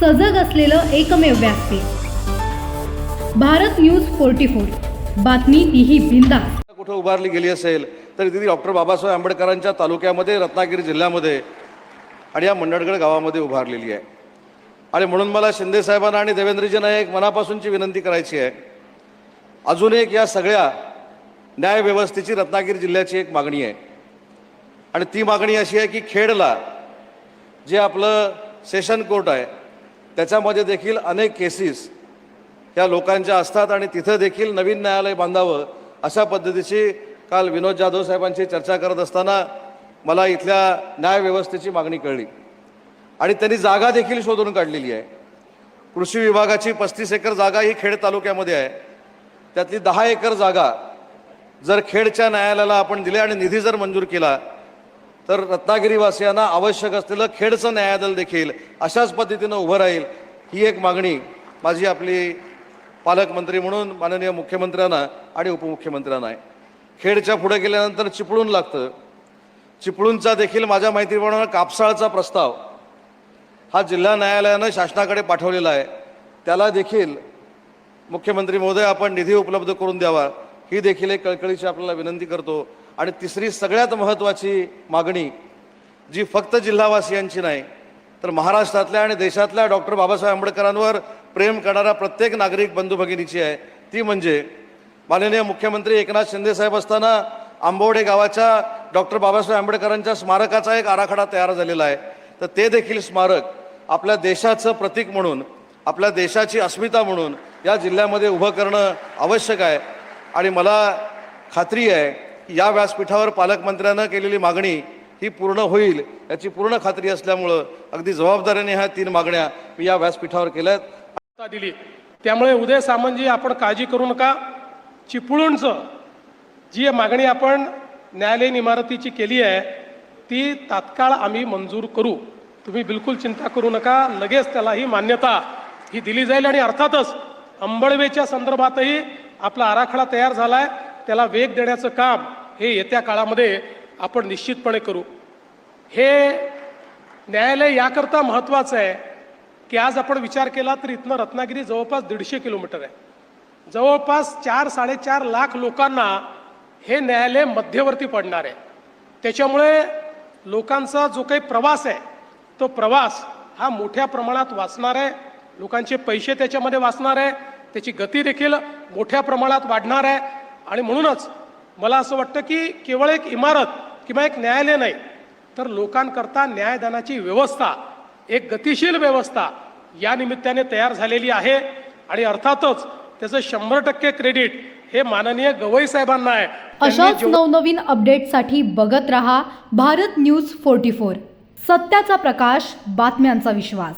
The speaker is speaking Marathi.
सजग असलेलं एकमेव व्यासपीठ भारत न्यूज फोर्टी फोर. बातमी तीही बिंदास. कुठं उभारली गेली असेल तर तिथे डॉक्टर बाबासाहेब आंबेडकरांच्या तालुक्यामध्ये रत्नागिरी जिल्ह्यामध्ये आणि या मंडणगड गावामध्ये उभारलेली आहे. आणि म्हणून मला शिंदे साहेबांना आणि देवेंद्रजींना एक मनापासूनची विनंती करायची आहे. अजून एक या सगळ्या न्यायव्यवस्थेची रत्नागिरी जिल्ह्याची एक मागणी आहे. आणि ती मागणी अशी आहे की खेडला जे आपलं सेशन कोर्ट आहे त्याच्यामध्ये देखील अनेक केसेस या लोकांच्या असतात आणि तिथं देखील नवीन न्यायालय बांधावं अशा पद्धतीची काल विनोद जाधव साहेबांशी चर्चा करत असताना मला इथल्या न्यायव्यवस्थेची मागणी कळली. आणि त्यांनी जागा देखील शोधून काढलेली आहे. कृषी विभागाची पस्तीस एकर जागा ही खेड तालुक्यामध्ये आहे. त्यातली दहा एकर जागा जर खेडच्या न्यायालयाला आपण दिली आणि निधी जर मंजूर केला तर रत्नागिरीवासियांना आवश्यक असलेलं खेडचं न्यायालय देखील अशाच पद्धतीनं उभं राहील ही एक मागणी माझी आपली पालकमंत्री म्हणून माननीय मुख्यमंत्र्यांना आणि उपमुख्यमंत्र्यांना आहे. खेडच्या पुढे गेल्यानंतर चिपळूण लागतं. चिपळूणचा देखील माझ्या माहितीप्रमाणे कापसाळचा प्रस्ताव हा जिल्हा न्यायालयानं शासनाकडे पाठवलेला आहे. त्याला देखील मुख्यमंत्री महोदय आपण निधी उपलब्ध करून द्यावा ही देखील एक कळकळीची आपल्याला विनंती करतो. आणि तिसरी सगळ्यात महत्त्वाची मागणी जी फक्त जिल्हावासियांची नाही तर महाराष्ट्रातल्या आणि देशातल्या डॉक्टर बाबासाहेब आंबेडकरांवर प्रेम करणाऱ्या प्रत्येक नागरिक बंधू भगिनीची आहे. ती म्हणजे माननीय मुख्यमंत्री एकनाथ शिंदेसाहेब असताना आंबोडे गावाच्या डॉक्टर बाबासाहेब आंबेडकरांच्या स्मारकाचा एक आराखडा तयार झालेला आहे. तर ते देखील स्मारक आपल्या देशाचं प्रतीक म्हणून आपल्या देशाची अस्मिता म्हणून या जिल्ह्यामध्ये उभं करणं आवश्यक आहे. आणि मला खात्री आहे की या व्यासपीठावर पालकमंत्र्यानं केलेली मागणी ही पूर्ण होईल याची पूर्ण खात्री असल्यामुळं अगदी जबाबदारीने ह्या तीन मागण्या मी या व्यासपीठावर केल्या दिली. त्यामुळे उदय सामंतजी आपण काळजी करू नका. चिपळूणचं जी मागणी आपण न्यायालयीन इमारतीची केली आहे ती तात्काळ आम्ही मंजूर करू. तुम्ही बिलकुल चिंता करू नका. लगेच त्याला ही मान्यता ही दिली जाईल आणि अर्थातच अंबळवेच्या संदर्भातही आपला आराखडा तयार झाला आहे त्याला वेग देण्याचं काम हे येत्या काळामध्ये आपण निश्चितपणे करू. हे न्यायालय याकरता महत्त्वाचं आहे की आज आपण विचार केला तर इथनं रत्नागिरी जवळपास दीडशे किलोमीटर आहे. जवळपास चार साडेचार लाख लोकांना हे न्यायालय मध्यवर्ती पडणार आहे. त्याच्यामुळे लोकांचा जो काही प्रवास आहे तो प्रवास हा मोठ्या प्रमाणात वाचणार आहे. लोकांचे पैसे त्याच्यामध्ये वाचणार आहे. त्याची गती देखील मोठ्या प्रमाणात वाढणार आहे. आणि म्हणूनच मला असं वाटतं की केवळ एक इमारत किंवा एक न्यायालय नाही तर लोकांकरता न्यायदानाची व्यवस्था एक गतिशील व्यवस्था या निमित्ताने तयार झालेली आहे. आणि अर्थातच त्याचं शंभर टक्के क्रेडिट हे माननीय गवई साहेबांना आहे. अशाच नवनवीन अपडेटसाठी बघत रहा भारत न्यूज फोर्टी फोर. सत्याचा प्रकाश बातम्यांचा विश्वास.